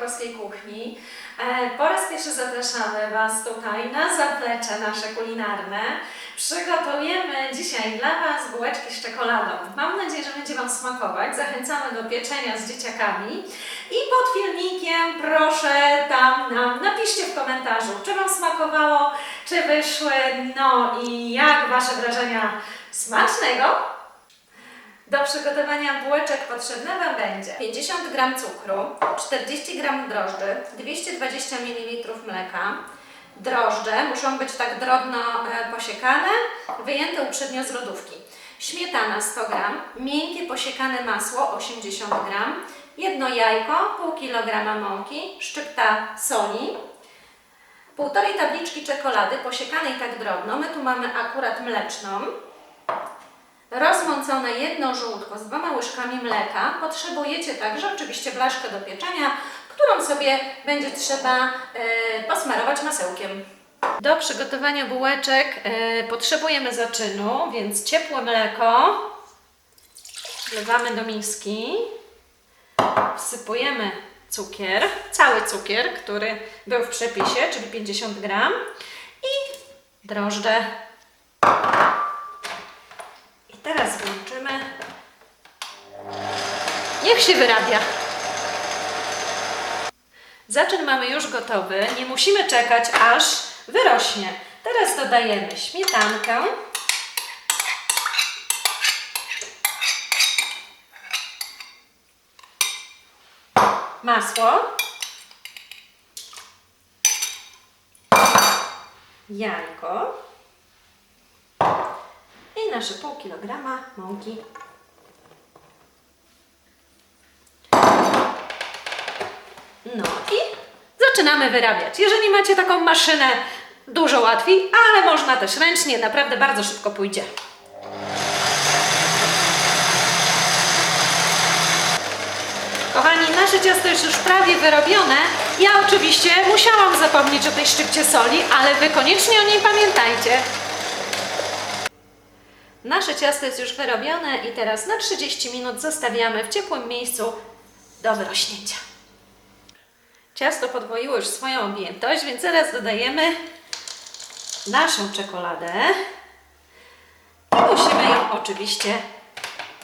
polskiej kuchni. E, Po raz pierwszy zapraszamy Was tutaj na zaplecze nasze kulinarne. Przygotujemy dzisiaj dla Was bułeczki z czekoladą. Mam nadzieję, że będzie Wam smakować. Zachęcamy do pieczenia z dzieciakami. I pod filmikiem proszę tam nam napiszcie w komentarzu, czy Wam smakowało, czy wyszły, no i jak Wasze wrażenia smacznego. Do przygotowania bułeczek potrzebne Wam będzie 50 g cukru, 40 g drożdży, 220 ml mleka. Drożdże muszą być tak drobno e, posiekane, wyjęte uprzednio z lodówki. Śmietana 100 g, miękkie posiekane masło 80 g, jedno jajko, pół kg mąki, szczypta soli, półtorej tabliczki czekolady posiekanej tak drobno. My tu mamy akurat mleczną. Rozmącone jedno żółtko z dwoma łyżkami mleka. Potrzebujecie także oczywiście blaszkę do pieczenia, którą sobie będzie trzeba e, posmarować masełkiem. Do przygotowania bułeczek e, potrzebujemy zaczynu, więc ciepłe mleko wlewamy do miski. Wsypujemy cukier, cały cukier, który był w przepisie, czyli 50 gram i drożdże teraz włączymy. Niech się wyrabia. Zaczyn mamy już gotowy. Nie musimy czekać, aż wyrośnie. Teraz dodajemy śmietankę. Masło. Jajko nasze pół kilograma mąki. No i zaczynamy wyrabiać. Jeżeli macie taką maszynę, dużo łatwiej, ale można też ręcznie, naprawdę bardzo szybko pójdzie. Kochani, nasze ciasto jest już prawie wyrobione. Ja oczywiście musiałam zapomnieć o tej szczypcie soli, ale Wy koniecznie o niej pamiętajcie. Nasze ciasto jest już wyrobione i teraz na 30 minut zostawiamy w ciepłym miejscu do wyrośnięcia. Ciasto podwoiło już swoją objętość, więc zaraz dodajemy naszą czekoladę. I musimy ją oczywiście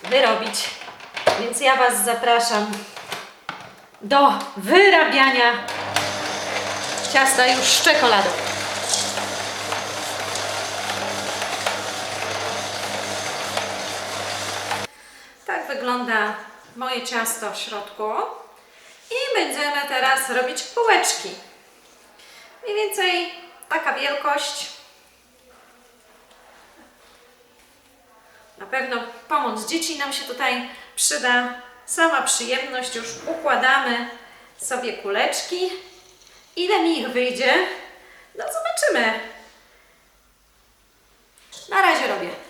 wyrobić. Więc ja Was zapraszam do wyrabiania ciasta już z czekoladą. Tak wygląda moje ciasto w środku. I będziemy teraz robić bułeczki. Mniej więcej taka wielkość. Na pewno pomoc dzieci nam się tutaj przyda. Sama przyjemność, już układamy sobie kuleczki. Ile mi ich wyjdzie? No zobaczymy. Na razie robię.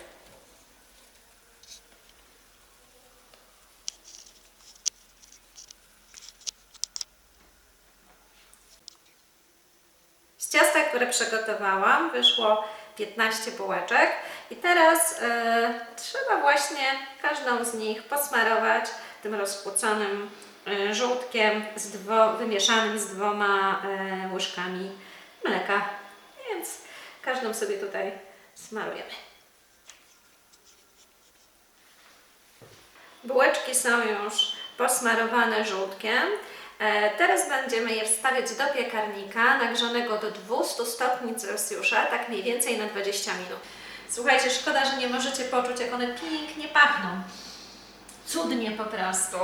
Ciasta, które przygotowałam, wyszło 15 bułeczek i teraz e, trzeba właśnie każdą z nich posmarować tym rozpłuconym e, żółtkiem z dwo, wymieszanym z dwoma e, łyżkami mleka. Więc każdą sobie tutaj smarujemy. Bułeczki są już posmarowane żółtkiem. E, Teraz będziemy je wstawiać do piekarnika nagrzanego do 200 stopni Celsjusza, tak mniej więcej na 20 minut. Słuchajcie, szkoda, że nie możecie poczuć, jak one pięknie pachną. Cudnie po prostu.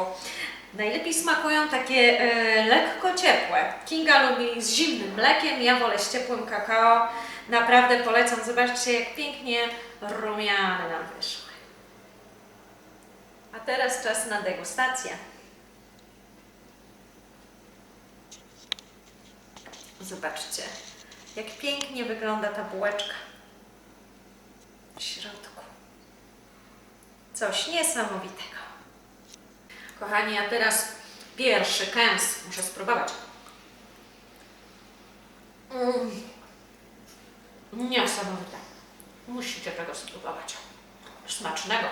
Najlepiej smakują takie e, lekko ciepłe. Kinga lubi z zimnym mlekiem, ja wolę z ciepłym kakao. Naprawdę polecam. Zobaczcie, jak pięknie rumiane nam wyszły. A teraz czas na degustację. Zobaczcie, jak pięknie wygląda ta bułeczka w środku. Coś niesamowitego. Kochani, a teraz pierwszy kęs. Muszę spróbować. Mm. Niesamowite. Musicie tego spróbować. Smacznego.